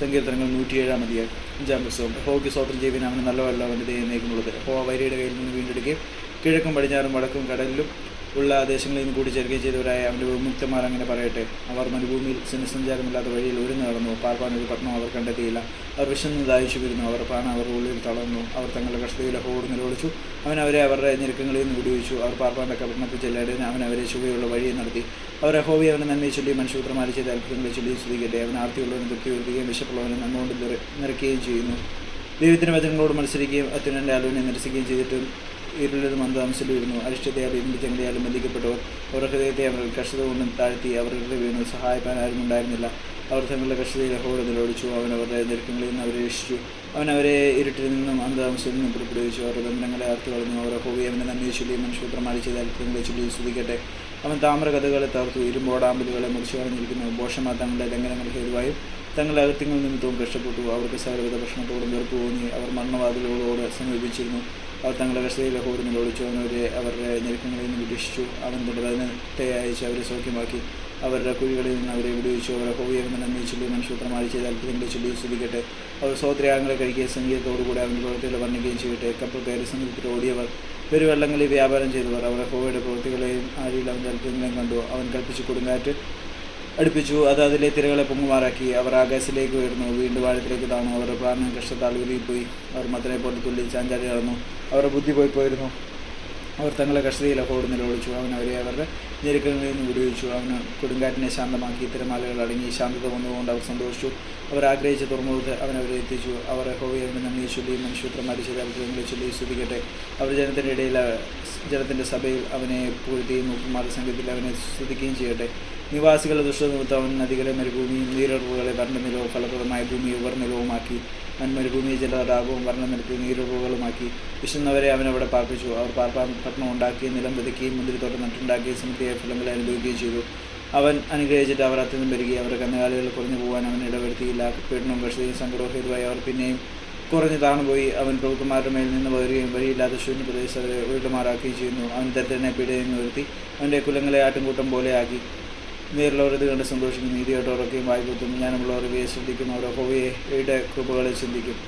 സങ്കീർത്തനങ്ങൾ നൂറ്റിയേഴാം അധികം അഞ്ചാം പുസ്തകം. ഹോക്കി സ്വോത്രം ചെയ്യുവാൻ അവന് നല്ലതല്ല അവന്റെ ദൈവം നീക്കുന്നുള്ളത് ഹോ വൈരയുടെ കയ്യിൽ നിന്ന് വീണ്ടെടുക്കുകയും കിഴക്കും പടിഞ്ഞാറും വടക്കും കടലിലും ഉള്ള ദേശങ്ങളിൽ നിന്ന് കൂട്ടിച്ചേർക്കുകയും ചെയ്തവരായ അവന്റെ വിമുക്തന്മാർ അങ്ങനെ പറയട്ടെ അവർ മരുഭൂമിയിൽ സിനിസഞ്ചാരമില്ലാത്ത വഴിയിൽ ഒരു നടന്നു. പാർപ്പാൻ ഒരു പട്ടണം അവർ കണ്ടെത്തിയില്ല. അവർ വിശന്ന് ദാഹിച്ചു വരുന്നു. അവർ പ്രാണ അവർ ഉള്ളിൽ തളർന്നു. അവർ തങ്ങളുടെ കഷ്ടതയിലെ ഹോട് നിലവിളിച്ചു. അവൻ അവരെ അവരുടെ ഞെരുക്കങ്ങളിൽ നിന്ന് വിടുവിച്ചു. അവർ പാർപ്പാന്റെ കപട്ടണത്തിൽ ചെല്ലേണ്ടതിന് അവൻ അവരെ ശുഭയുള്ള വഴിയെ നടത്തി. അവരെ ഹോവി അവനെ നന്മയെ ചൊല്ലി മനുഷ്യപുത്രമാരി ചെയ്ത അത്ഭുതങ്ങളെ ചൊല്ലി ശ്രദ്ധിക്കട്ടെ അവൻ ആർത്തിയുള്ളവനും തൃപ്തി വരുത്തുകയും വിശപ്പുള്ളവനും നന്നുകൊണ്ട് നിറ- നിറയ്ക്കുകയും ചെയ്യുന്നു. ദൈവത്തിന്റെ വചനങ്ങളോട് മത്സരിക്കുകയും അത്യുനന്റെ ആലുവിനെ നിരസിക്കുകയും ചെയ്തിട്ടും ഇരുളിലും അന്തംശലിരുന്നു അരിഷ്ടതയാൽ ഇരുമ്പ് ചങ്ങലയാലും ബന്ധിക്കപ്പെട്ടവർ. അവരുടെ ഹൃദയത്തെ അവർ കഷ്ടത കൊണ്ടും താഴ്ത്തി വീണ് വീണു സഹായിക്കാൻ ആരും ഉണ്ടായിരുന്നില്ല. അവർ തങ്ങളുടെ കഷ്ടതയിൽ ഹോട് നിലവിളിച്ചു അവൻ അവരുടെ ഞെരുക്കങ്ങളിൽ നിന്ന് അവരെ രക്ഷിച്ചു. അവൻ അവരെ ഇരുട്ടിൽ നിന്നും അന്താംശത്തിൽ നിന്നും പുറപ്പെടുവിച്ചു. അവരുടെ ബന്ധങ്ങളെ അർത്ഥ കളഞ്ഞു. അവരെ ഹോവി അവനെ നന്ദി ചൊല്ലി മനുഷ്യപുത്രമാരി ചെയ്ത അത്ഭുതങ്ങളെ ചൊല്ലി സ്തുതിക്കട്ടെ. അവൻ താമ്ര കഥകളെ തകർത്തു. ഇരുമ്പോടാമ്പലുകളെ മുറിച്ചു കളഞ്ഞിരിക്കുന്നു. ബോഷമാ തങ്ങളുടെ ലംഘനങ്ങൾ ഹേതുവായും തങ്ങളുടെ അകത്യങ്ങളിൽ നിമിത്തവും കഷ്ടപ്പെട്ടു. അവർക്ക് സകലവിധ ഭക്ഷണത്തോടും വെറുപ്പ് തോന്നി. അവർ മണ്ണവാതിലുകളോട് സമീപിച്ചിരുന്നു. അവർ തങ്ങളുടെ കഷ്ടതയിൽ ഹോട് നിലവിളിച്ചു അവനവരെ അവരുടെ ഞെരുക്കങ്ങളിൽ നിന്ന് വിരക്ഷിച്ചു. അവൻ തന്റെ വചനത്തെ അയച്ച് അവരെ സൗഖ്യമാക്കി. അവരുടെ കുഴികളിൽ നിന്ന് അവരെ വിടുവിച്ചു. അവരെ ഹോവിയെന്ന് നന്ദി ചൊല്ലി മനുഷ്യത്രമായി ചെയ്ത അത്ഭുതങ്ങളെ ചൊല്ലി സ്തുതിക്കട്ടെ. അവർ സ്വോത്രയാഗങ്ങളെ കഴിക്കുകയും സംഗീതത്തോടുകൂടി അവന്റെ പ്രവൃത്തികളെ വർണിക്കുകയും ചെയ്യട്ടെ. കപ്പൽ കയറി സംഗീതത്തിൽ ഓടിയവർ പെരുവെള്ളങ്ങളിൽ വ്യാപാരം ചെയ്തവർ അവരുടെ ഹോവയുടെ പ്രവൃത്തികളെയും ആഴിയിൽ അവന്റെ അത്ഭുതങ്ങളെയും കണ്ടു. അവൻ കൽപ്പിച്ചു കൊടുങ്കാറ്റ് അടുപ്പിച്ചു. അത് അതിലെ തിരകളെ പൊങ്ങുമാറാക്കി. അവർ ആകാശത്തിലേക്ക് ഉയർന്നു. വീണ്ടും ആഴത്തിലേക്ക് താണു. അവരുടെ പ്രാണൻ കഷ്ടത്താൽ ഉരുകിപ്പോയി. അവർ മത്തനെ പോലെ തുള്ളി ചാഞ്ചാടി നടന്നു. അവരുടെ ബുദ്ധി പോയി പോയിരുന്നു. അവർ തങ്ങളെ കസ്റ്റഡിയിലെ ഹോട് നിലവിളിച്ചു അവൻ അവരെ അവരുടെ ഞെരുക്കങ്ങളിൽ നിന്ന് വിടുവിച്ചു. അവന് കൊടുങ്കാറ്റിനെ ശാന്തമാക്കി. തിരമാലകൾ അടങ്ങി ശാന്തത വന്നുകൊണ്ട് അവർ സന്തോഷിച്ചു. അവർ ആഗ്രഹിച്ച തുറമുഖത്ത് അവൻ അവരെ എത്തിച്ചു. അവർ ഹോവിയവനെ നന്ദി ചൊല്ലി മനുഷ്യത്രമാരി ചെയ്ത അത്ഭുതങ്ങളെ ചൊല്ലി സ്തുതിക്കട്ടെ. അവർ ജനത്തിന്റെ ഇടയിൽ ജനത്തിന്റെ സഭയിൽ അവനെ പൂഴ്ത്തിയും മുപ്പന്മാരുടെ സംഘത്തിൽ അവനെ സ്തുതിക്കുകയും ചെയ്യട്ടെ. നിവാസികളുടെ ദുഷ്ടനിമിത്തം അവൻ നദികളെ മരുഭൂമിയും നീരുറവുകളെ വർണനിലവും ഫലപ്രദമായ ഭൂമി ഉപർനിലവുമാക്കി അവൻ ജലതാപവും വർണനിലത്തിൽ നീരുറവുകളുമാക്കി വിശുന്നവരെ അവനവിടെ പാർപ്പിച്ചു. അവർ പാർപ്പാൻ പട്ടണം ഉണ്ടാക്കി നിലം വിതയ്ക്കുകയും മുന്തിരിത്തോട്ടം നട്ടുണ്ടാക്കി സമൃദ്ധിയായ ഫലങ്ങളെ അനുഭവിക്കുകയും ചെയ്തു. അവൻ അനുഗ്രഹിച്ചിട്ട് അവർ അത്യന്തം വരികയും അവരുടെ കന്നുകാലികൾ കുറഞ്ഞു പോകാൻ അവൻ ഇടവരുത്തിയില്ല. പീഡനവും കഷ്ടതയും സങ്കടവും ഹേതുവായി അവർ പിന്നെയും കുറഞ്ഞു താണുപോയി. അവൻ പ്രഭുക്കന്മാരുടെ മേൽ നിന്ന് വരികയും വഴിയില്ലാത്ത ശൂന്യ പ്രദേശം അവരെ വീട്ടുമാറാക്കുകയും ചെയ്യുന്നു. അവൻ ദരിദ്രനെ പീഡയിൽ നിർത്തി അവന്റെ കുലങ്ങളെ ആട്ടിൻകൂട്ടം പോലെയാക്കി നേരിലുള്ളവർ ഇത് കണ്ട് സന്തോഷിക്കും നീതിയോട്ടോറൊക്കെയും വായ്പത്തും ഞാനുള്ളവർ വിയെ ശ്രദ്ധിക്കും ഹോവയെ കൃപകളെ ചിന്തിക്കും.